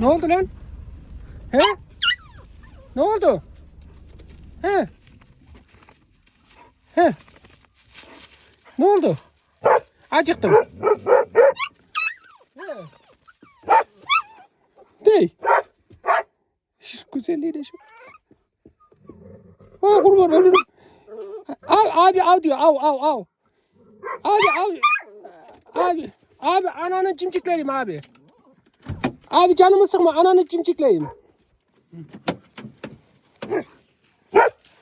Ne oldu lan? He? Ne oldu? He? He? Ne oldu? Acıktım. He. Dey. Şu güzelliğine şu. Aa kurban ölürüm. Abi abi av diyor av av av. Abi av. Abi abi ananı cimcikleyim abi. Abi canımı sıkma ananı cimcikleyim.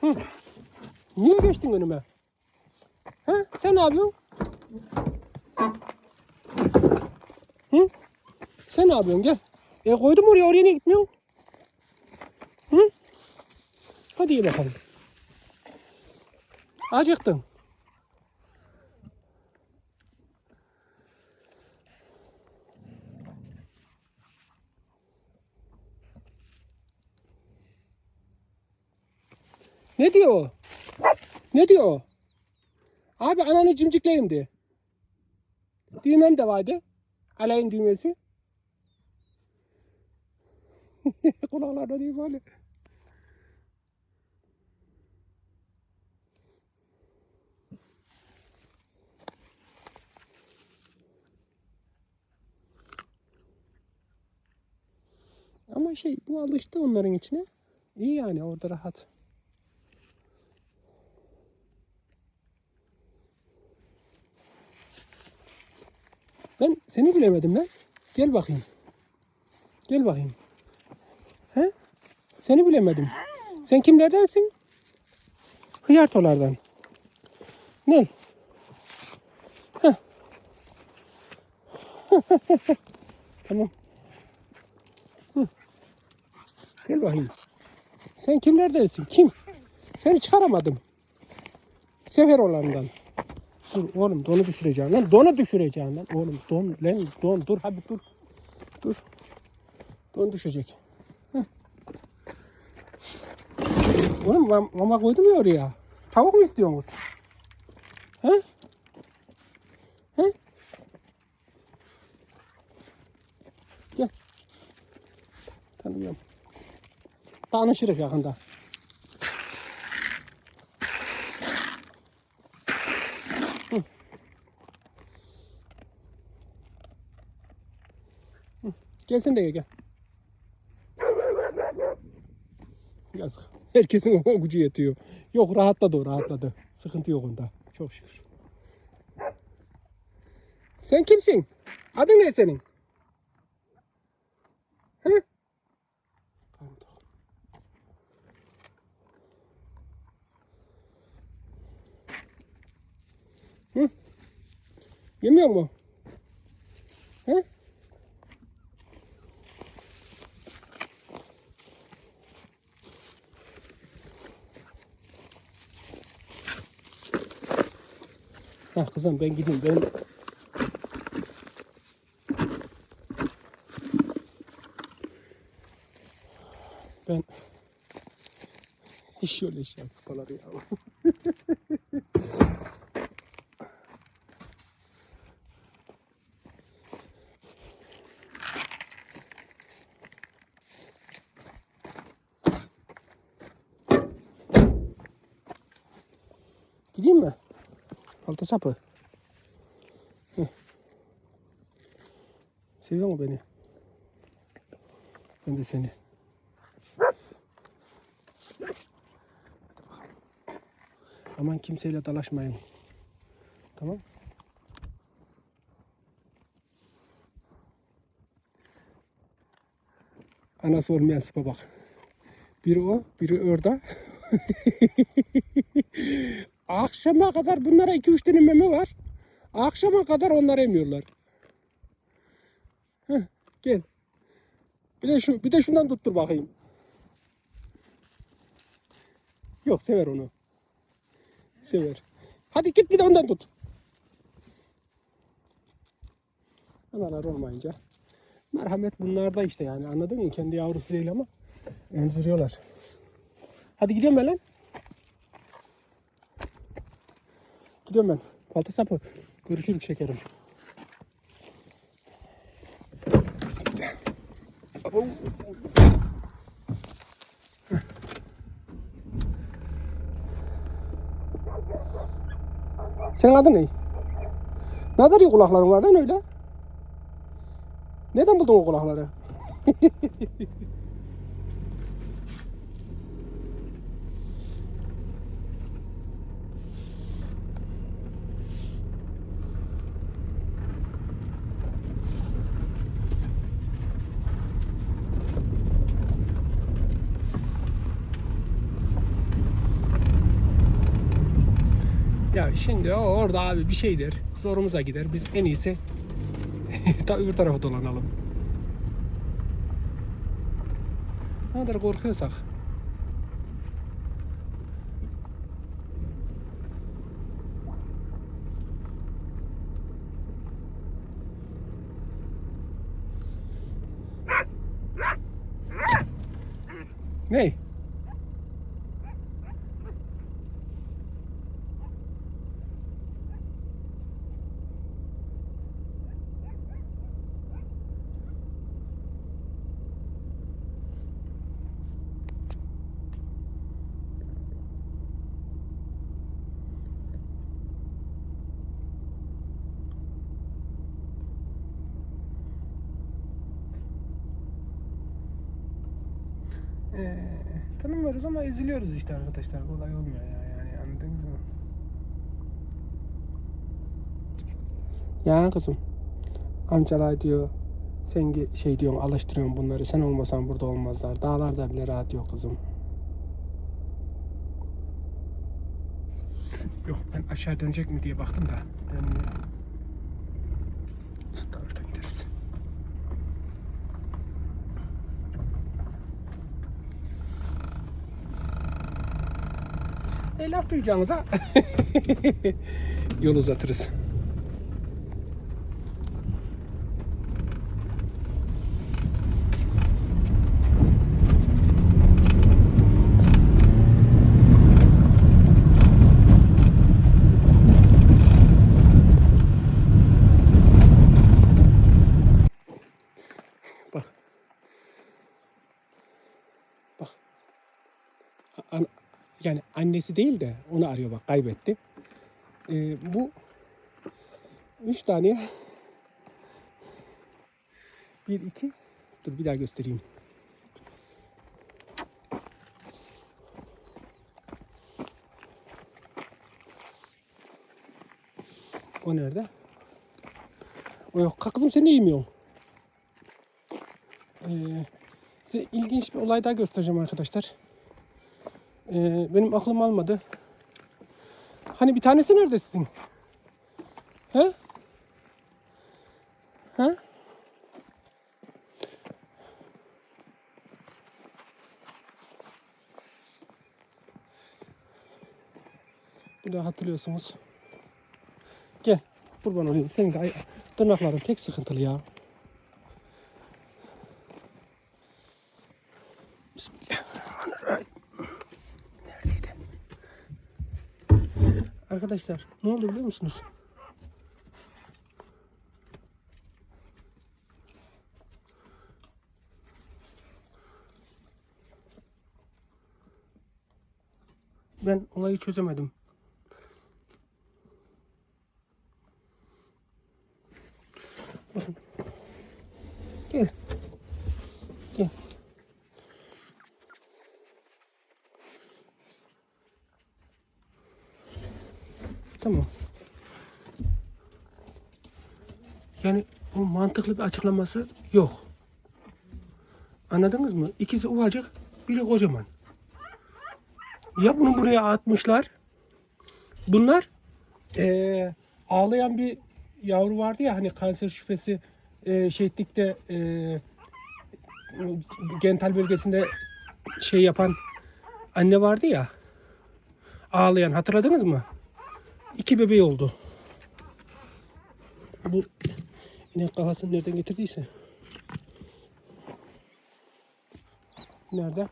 Hı. Niye geçtin önüme? Ha? Sen ne yapıyorsun? Hı? Sen ne yapıyorsun gel. E koydum oraya oraya niye gitmiyorsun? Hı? Hadi iyi bakalım. Acıktın. Ne diyor o? Ne diyor o? Abi ananı cimcikleyim de. Düğmem de vardı. Alayın düğmesi. Kulaklardan iyi böyle. Ama şey bu alıştı onların içine. İyi yani orada rahat. Ben seni bilemedim lan. Gel bakayım. Gel bakayım. He? Seni bilemedim. Sen kimlerdensin? Hıyartolardan. Ne? Tamam. Hı. Gel bakayım. Sen kimlerdensin? Kim? Seni çıkaramadım. Seferoğlan'dan. Dur oğlum donu düşüreceğim lan. Donu düşüreceğim lan. Oğlum don lan don dur hadi dur. Dur. Don düşecek. Heh. Oğlum mam- mama koydum ya oraya. Tavuk mu istiyorsunuz? He? He? Gel. Tanımıyorum. Tanışırız yakında. Gelsin de gel. Yazık. Herkesin o gücü yetiyor. Yok rahatladı o rahatladı. Sıkıntı yok onda. Çok şükür. Sen kimsin? Adın ne senin? Tok. Hı? Yemiyor mu? He? Ha kızım ben gideyim. Ben ben hiç öyle şey sıpaları ya. Gideyim mi? Altı sapı. Hı. Seviyor mu beni? Ben de seni. Aman kimseyle dalaşmayın. Tamam? Anası olmayan sıpa bak. Biri o, biri orada. Akşama kadar bunlara 2-3 tane meme var. Akşama kadar onlar emiyorlar. Heh, gel. Bir de şu bir de şundan tuttur bakayım. Yok sever onu. Sever. Hadi git bir de ondan tut. Analar olmayınca. Merhamet bunlarda işte yani anladın mı? Kendi yavrusu değil ama emziriyorlar. Hadi gidiyorum ben lan. Gidiyorum ben. Balta sapı. Görüşürük şekerim. Bismillah. Senin adın ne? Ne kadar iyi kulakların var lan öyle? Neden buldun o kulakları? Ya şimdi o orada abi bir şeydir. Zorumuza gider. Biz en iyisi ta öbür tarafa dolanalım. Ne kadar korkuyorsak. Ne? Ee, tanımıyoruz ama eziliyoruz işte arkadaşlar. Kolay olmuyor ya yani anladınız mı? Ya kızım. Amcalar diyor. Sen şey diyorsun alıştırıyorsun bunları. Sen olmasan burada olmazlar. Dağlarda bile rahat yok kızım. Yok ben aşağı dönecek mi diye baktım da. Dönmüyor. E laf duyacağınıza yol uzatırız. Bak. Bak. A- an- yani annesi değil de onu arıyor bak kaybetti. Ee, bu üç tane bir iki dur bir daha göstereyim. O nerede? O yok. Kızım sen ne yemiyorsun? Ee, size ilginç bir olay daha göstereceğim arkadaşlar. Ee, benim aklım almadı. Hani bir tanesi nerede sizin? He? He? Bir daha hatırlıyorsunuz. Gel. Kurban olayım. Senin de tırnakların tek sıkıntılı ya. Bismillahirrahmanirrahim. Arkadaşlar ne oldu biliyor musunuz? Ben olayı çözemedim. Bakın. Gel. Gel. Tamam. Yani bu mantıklı bir açıklaması yok. Anladınız mı? İkisi ufacık, biri kocaman. Ya bunu buraya atmışlar. Bunlar eee, ağlayan bir yavru vardı ya hani kanser şüphesi eee şehitlikte eee genital bölgesinde şey yapan anne vardı ya. Ağlayan hatırladınız mı? İki bebeği oldu. Bu İnek kafasını nereden getirdiyse. Nerede?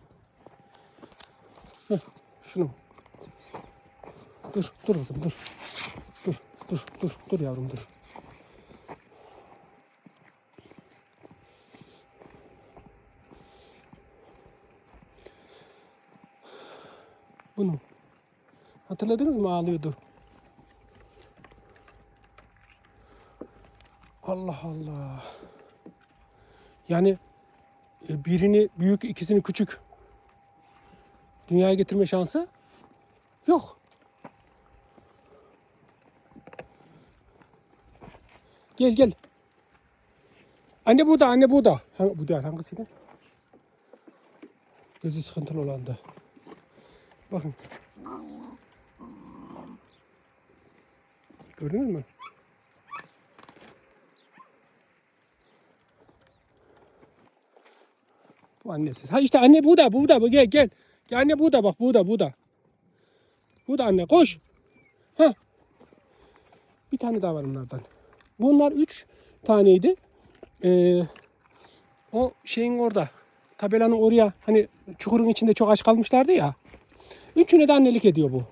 Heh, şunu. Dur, dur kızım dur. Dur, dur, dur, dur yavrum dur. Bunu hatırladınız mı ağlıyordu? Allah Allah. Yani e, birini büyük ikisini küçük dünyaya getirme şansı yok. Gel gel. Anne bu da anne bu da. Ha, bu değil hangisiydi? Gözü sıkıntılı olan da. Bakın. Gördünüz mü? Annesi. Ha işte anne bu da bu da bu gel gel. Gel anne bu da bak bu da bu da. Bu da anne koş. Ha. Bir tane daha var bunlardan. Bunlar üç taneydi. Ee, o şeyin orada. Tabelanın oraya hani çukurun içinde çok aç kalmışlardı ya. Üçüne de annelik ediyor bu.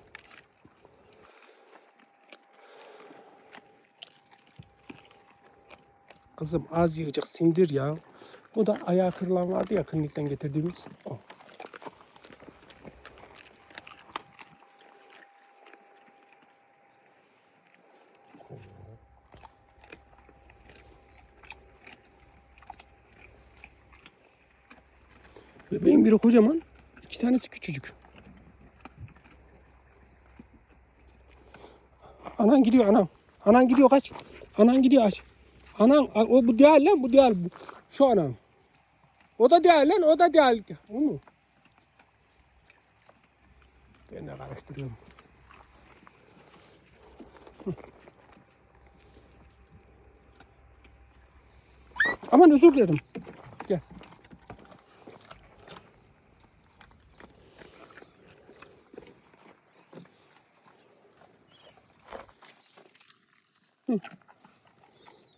Kızım az yiyecek sindir ya. Bu da ayağı kırılan vardı ya klinikten getirdiğimiz. O. Bebeğin biri kocaman, iki tanesi küçücük. Anan gidiyor anam. Anan gidiyor kaç. Anan gidiyor aç. Anan o bu değil lan bu değil. Şu anan. O da değil lan o da değil. O mu? Ben de karıştırıyorum. Hı. Aman özür dilerim. Gel.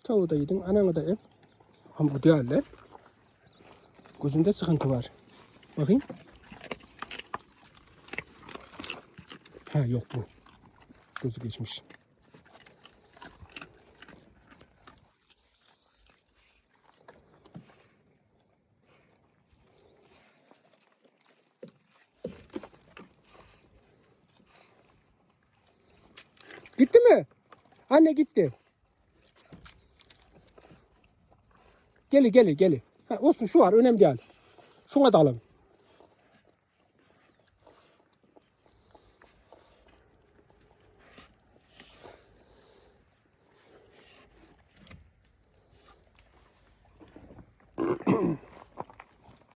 Tavuğu da yedin, ananı da yedin. Ama bu değil lan. Gözünde sıkıntı var. Bakayım. Ha yok bu. Gözü geçmiş. Gitti mi? Anne gitti. Gelir gelir gelir. Ha, olsun şu var önemli değil. Şuna da alalım.